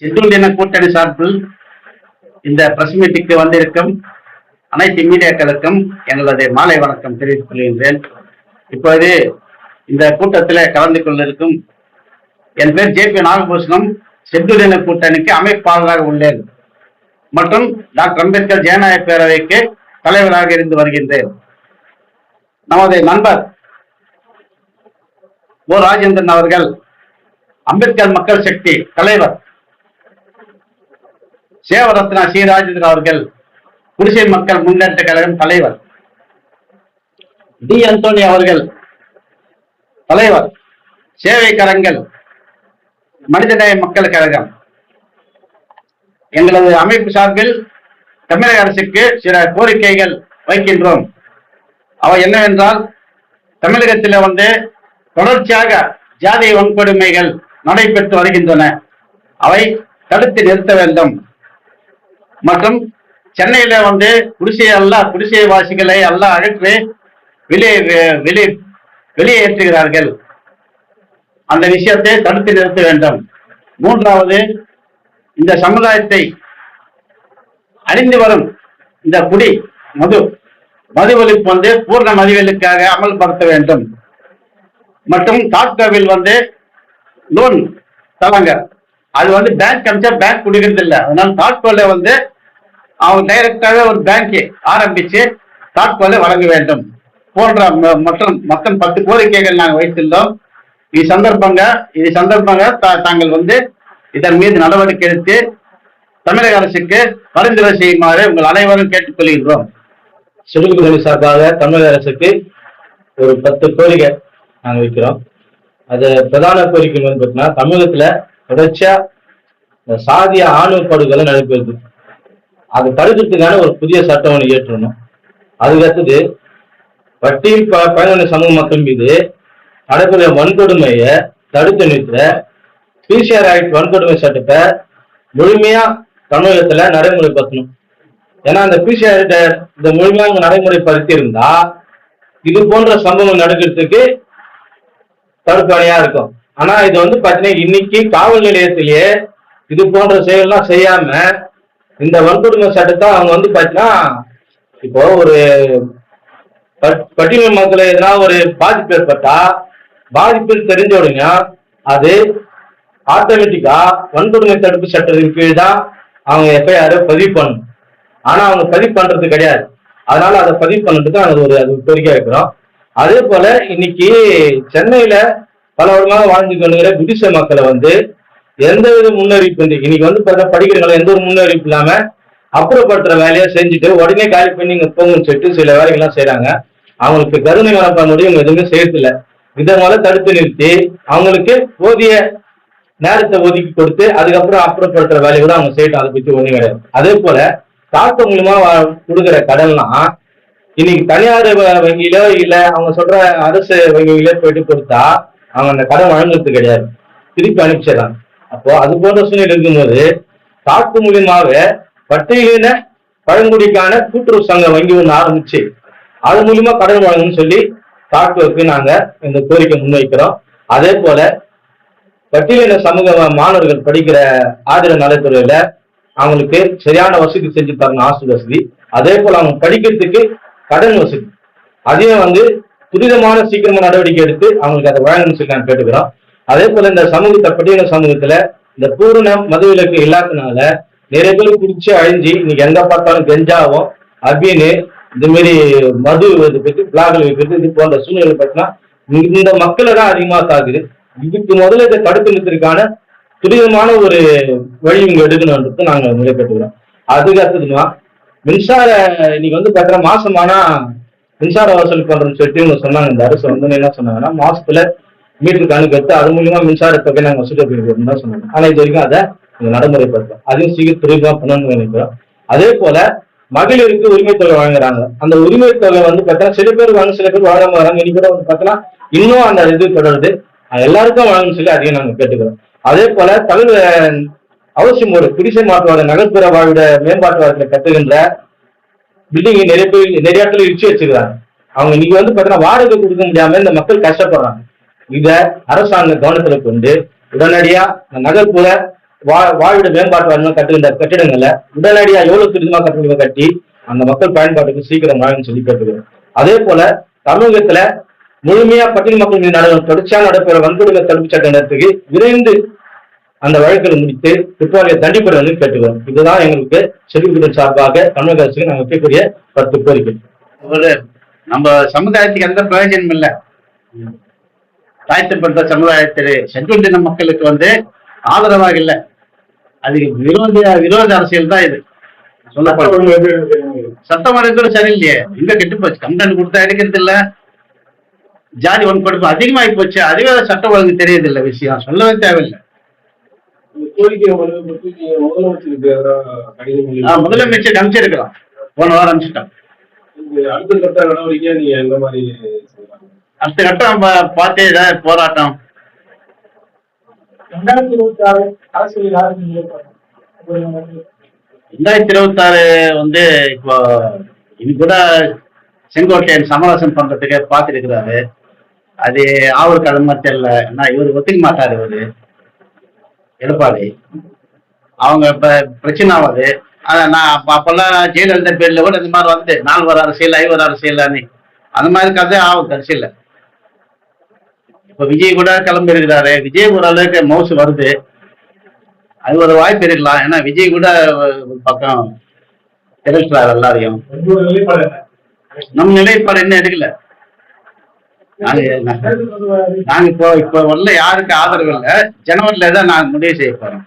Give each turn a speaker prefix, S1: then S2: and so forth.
S1: செந்தூர் தின கூட்டணி சார்பில் இந்த பிரஸ் மீட்டுக்கு வந்திருக்கும் அனைத்து மீடியாக்களுக்கும் எங்களது மாலை வணக்கம் தெரிவித்துக் கொள்கின்றேன். இப்போது இந்த கூட்டத்தில் கலந்து கொண்டிருக்கும் என் பேர் ஜே பி நாகபூஷணம். செந்தூர் தின கூட்டணிக்கு அமைப்பாளராக உள்ளேன். மற்றும் டாக்டர் அம்பேத்கர் ஜனநாயக பேரவைக்கு தலைவராக இருந்து வருகின்றேன். நமது நண்பர் ஓ ராஜேந்திரன் அவர்கள் அம்பேத்கர் மக்கள் சக்தி தலைவர். சேவரத்னா சி ராஜேந்திரன் அவர்கள் குடிசை மக்கள் முன்னேற்ற கழகம் தலைவர். டி. அந்தோனி அவர்கள் தலைவர். சேவை கரங்கள் மனிதநேய மக்கள் கழகம். எங்களது அமைப்பு சார்பில் தமிழக அரசுக்கு சில கோரிக்கைகள் வைக்கின்றோம். அவை என்னவென்றால் தமிழகத்தில் வந்து தொடர்ச்சியாக ஜாதி வன்கொடுமைகள் நடைபெற்று வருகின்றன. அவை தடுத்து நிறுத்த வேண்டும். மற்றும் சென்னையில வந்து குடிசை எல்லாம் குடிசை வாசிகளை எல்லாம் அகற்றி வெளியே வெளியே வெளியேற்றுகிறார்கள் அந்த விஷயத்தை தடுத்து நிறுத்த வேண்டும். மூன்றாவது இந்த சமுதாயத்தை அழிந்து வரும் இந்த குடி மது மது ஒழிப்பு வந்து பூர்ண மதுவிலுக்காக அமல்படுத்த வேண்டும். மற்றும் டாக்டர்வில் வந்து லோன் தவங்க அது வந்து பேங்க் அமைச்சா பேங்க் குடிக்கிறது இல்லை அதனால டாட்கோல வந்து அவங்க டைரக்டாக ஒரு பேங்கை ஆரம்பித்து டாட்கோல வழங்க வேண்டும். போன்ற ம- மற்றும் மொத்தம் பத்து கோரிக்கைகள் நாங்கள் வைத்துள்ளோம். இது சந்தர்ப்பங்க இது சந்தர்ப்பங்க தா- தாங்கள் வந்து இதன் மீது நடவடிக்கை எடுத்து தமிழக அரசுக்கு பரிந்துரை செய்யுமாறு உங்கள் அனைவரும் கேட்டுக்கொள்கின்றோம்.
S2: சிறுகுதவி சார்பாக தமிழக அரசுக்கு ஒரு பத்து கோரிக்கை நாங்கள் வைக்கிறோம். அது பிரதான கோரிக்கை வந்து பார்த்தீங்கன்னா தமிழகத்துல தொடர்ச்சியா சாதிய ஆணவ படுகொலை நடைபெறுது அது தடுக்கிறதுக்கான ஒரு புதிய சட்டம் ஒன்று இயற்றணும். அதுக்கு அடுத்தது பட்டியல் ப- பயனாளி சமூக மக்கள் மீது நடக்கிற வன்கொடுமையை தடுத்து நிறுத்த பிசிஆர் ஆக்ட் வன்கொடுமை சட்டத்தை முழுமையா தமிழகத்துல நடைமுறைப்படுத்தணும். ஏன்னா அந்த பிசிஆர் இந்த முழுமையாக நடைமுறைப்படுத்தி இருந்தா இது போன்ற சம்பவம் நடக்கிறதுக்கு தடுப்பணையா இருக்கும். ஆனா இது வந்து பாத்தீங்கன்னா இன்னைக்கு காவல் நிலையத்திலேயே இது போன்ற செயல்லாம் செய்யாம இந்த வன்கொடுமை சட்டத்தை அவங்க வந்து பாத்தீங்கன்னா இப்போ ஒரு பட்- பட்டியல் மக்களை எதனா ஒரு பாதிப்பு ஏற்பட்டா பாதிப்பு தெரிஞ்ச உடனே அது ஆட்டோமேட்டிக்கா வன்கொடுமை தடுப்பு சட்டத்தின் கீழ் தான் அவங்க எஃப்ஐஆர் பதிவு பண்ணணும். ஆனா அவங்க பதிவு பண்றது கிடையாது. அதனால அதை பதிவு பண்ணுறதுக்கு நாங்கள் ஒரு அது கோரிக்கை வைக்கிறோம். அதே போல இன்னைக்கு சென்னையில பல வருடமாக வாழ்ந்து கொண்டுகிற குடிசை மக்களை வந்து எந்த வித முன்னறிவிப்பு இல்லை இன்னைக்கு வந்து பார்த்தா படிக்கிறவங்களை எந்த ஒரு முன்னறிவிப்பு இல்லாம அப்புறப்படுத்துற வேலையை செஞ்சுட்டு உடனே காலி பண்ணி இங்க போங்கன்னு சொல்லிட்டு சில வேலைகள்லாம் செய்யறாங்க அவங்களுக்கு கருணை மனப்பான்மையோட இவங்க எதுவுமே செய்யறதில்ல. இதனால தடுத்து நிறுத்தி அவங்களுக்கு போதிய நேரத்தை ஒதுக்கி கொடுத்து அதுக்கப்புறம் அப்புறப்படுத்துற வேலையை கூட அவங்க செய்யட்டும். அதை பத்தி ஒண்ணு கிடையாது. அதே போல காட்டு மூலியமா கொடுக்குற கடன்லாம் இன்னைக்கு தனியார் வ- வங்கியிலோ இல்ல அவங்க சொல்ற அரசு வங்கியிலோ போயிட்டு கொடுத்தா அவங்க அந்த கடன் வழங்குறது கிடையாது. திருப்பி அனுப்பிச்சிடறாங்க அப்போ அது போன்ற சூழ்நிலை இருக்கும்போது காட்டு மூலியமாக பட்டியலின பழங்குடிக்கான கூட்டுறவு சங்கம் வங்கி ஒன்று ஆரம்பிச்சு அது மூலியமா கடன் வழங்கணும்னு சொல்லி காட்டுவதற்கு நாங்க இந்த கோரிக்கை முன்வைக்கிறோம். அதே போல பட்டியலின சமூக மாணவர்கள் படிக்கிற ஆதரவு நலத்துறையில அவங்களுக்கு சரியான வசதி செஞ்சு தரணும் ஹாஸ்டல் வசதி. அதே போல அவங்க படிக்கிறதுக்கு கடன் வசதி. அதையும் வந்து துரிதமான சீக்கிரமா நடவடிக்கை எடுத்து அவங்களுக்கு அதை வழங்கணும்னு சொல்லி நான் கேட்டுக்கிறோம். அதே போல இந்த சமூகத்தை பட்டியல சமூகத்துல இந்த பூரண மதுவிலக்கு இல்லாதனால நிறைய பேர் குடிச்சு அழிஞ்சு இன்னைக்கு எங்க பார்த்தாலும் கெஞ்சாவும் அப்படின்னு இந்த மாதிரி மது இது பத்தி பிளாக்ல வைக்கிறது இது போன்ற சூழ்நிலை பார்த்தீங்கன்னா இந்த மக்களை தான் அதிகமா தாக்குது. இதுக்கு முதல்ல இதை தடுத்து நிறுத்திற்கான துரிதமான ஒரு வழி இங்க எடுக்கணும்ன்றது நாங்க நிலைப்பட்டுக்கிறோம் அதுக்கு அடுத்ததுமா மின்சார இன்னைக்கு வந்து பார்த்தீங்கன்னா மாசமானா மின்சார வசூல் பண்றோம்னு சொல்லிட்டு இவங்க சொன்னாங்க. இந்த அரசு வந்து என்ன சொன்னாங்கன்னா மாசத்துல மீட்டருக்கு அனுப்பிட்டு அது மூலியமா மின்சார தொகை நாங்க வசூல் பண்ணிக்கிறோம் தான் சொன்னாங்க. ஆனா இது வரைக்கும் அதை நடைமுறைப்படுத்தும் அதையும் சீக்கிரம் துரிதமா பண்ணணும்னு நினைக்கிறோம். அதே போல மகளிருக்கு உரிமை தொகை வாங்குறாங்க. அந்த உரிமை தொகை வந்து பார்த்தீங்கன்னா சில பேர் வாங்க சில பேர் வாழாம வராங்க. இனி கூட வந்து பார்த்தீங்கன்னா இன்னும் அந்த இது தொடருது. அது எல்லாருக்கும் வாங்கணும்னு சொல்லி அதையும் நாங்க கேட்டுக்கிறோம். அதே போல தமிழ் அவசியம் ஒரு குடிசை மாற்றோட நகர்ப்புற வாழ்விட மேம்பாட்டு வாரத்தில் கட்டுகின்ற பில்டிங் நிறைய பேர் நிறைய இடத்துல இடிச்சு வச்சிருக்காங்க அவங்க இன்னைக்கு வந்து பார்த்தீங்கன்னா வாடகை கொடுக்க முடியாம இந்த மக்கள் கஷ்டப்படுறாங்க. இத அரசாங்க கவனத்துல கொண்டு உடனடியா நகர்ப்புற வா வாழ்விட மேம்பாட்டு வாரியம் கட்டுகின்ற கட்டிடங்களை உடனடியா எவ்வளவு துரிதமா கட்டிடங்களை கட்டி அந்த மக்கள் பயன்பாட்டுக்கு சீக்கிரம் வாங்கன்னு சொல்லி கேட்டுக்கிறோம். அதே போல தமிழகத்துல முழுமையா பட்டியல் மக்கள் மீது நட தொடர்ச்சியாக நடைபெற வன்கொடுமை தடுப்பு சட்டத்துக்கு விரைந்து அந்த வழக்குகளை முடித்து குற்றவாளியை தண்டிப்பட வந்து கேட்டுக்கிறோம். இதுதான் எங்களுக்கு செல்விக்குடன் சார்பாக தமிழக அரசுக்கு நாங்கள் வைக்கக்கூடிய பத்து கோரிக்கை.
S1: நம்ம சமுதாயத்துக்கு எந்த பிரயோஜனம் இல்லை. தாழ்த்தப்பட்ட சமுதாயத்தில் செங்குண்டின மக்களுக்கு வந்து ஆதரவாக இல்லை. அதுக்கு விரோத விரோத அரசியல் தான் இது. சொல்லப்படும் சட்டம் ஒழுங்கு சரியில்லையே. எங்க கெட்டு போச்சு? கம்ப்ளைண்ட் கொடுத்தா எடுக்கிறது இல்ல. ஜாதி வன்கொடுமை அதிகமாகி போச்சு. அதுவே சட்டம் ஒழுங்கு தெரியுது இல்ல விஷயம். சொல்லவே தேவையில்லை. முதலமைச்சர் அனுப்பிச்சிருக்கலாம். போன வாரம் அனுப்பிச்சிட்டோம்
S3: இது அடுத்த கட்ட நடவடிக்கையா நீங்க எந்த மாதிரி
S1: அடுத்த கட்டம் பார்த்து போராட்டம்.
S4: ரெண்டாயிரத்தி இருபத்தி ஆறு அரசியல் யாருக்கு
S1: ரெண்டாயிரத்தி இருபத்தி ஆறு வந்து இப்போ இது கூட செங்கோட்டையன் சமரசம் பண்றதுக்கு பார்த்துருக்கிறாரு. அது அது மாதிரி தெரியல. ஏன்னா இவர் ஒத்துக்க மாட்டாரு இவரு. எடப்பாடி. அவங்க இப்ப பிரச்சனை ஆகுது ஆனா நான் அப்ப அப்பெல்லாம் ஜெயலலிதா பேர்ல கூட இந்த மாதிரி வந்து நால்வர் அரசியல் ஐவர் அரசியல் அந்த மாதிரி கதை ஆகும் கடைசியில். இப்ப விஜய் கூட கிளம்பி இருக்கிறாரு விஜய் ஒரு அளவுக்கு மவுசு வருது. அது ஒரு வாய்ப்பு இருக்கலாம். ஏன்னா விஜய் கூட பக்கம் எதிர்க்கிறார் எல்லாரையும்.
S4: நம்ம நிலைப்பாடு என்ன?
S1: இன்னும் எடுக்கல. நாங்க நாங்க இப்போ இப்போ உள்ள யாருக்கு ஆதரவு இல்லை. ஜனவரில தான் நாங்க முடிவு செய்ய போறோம்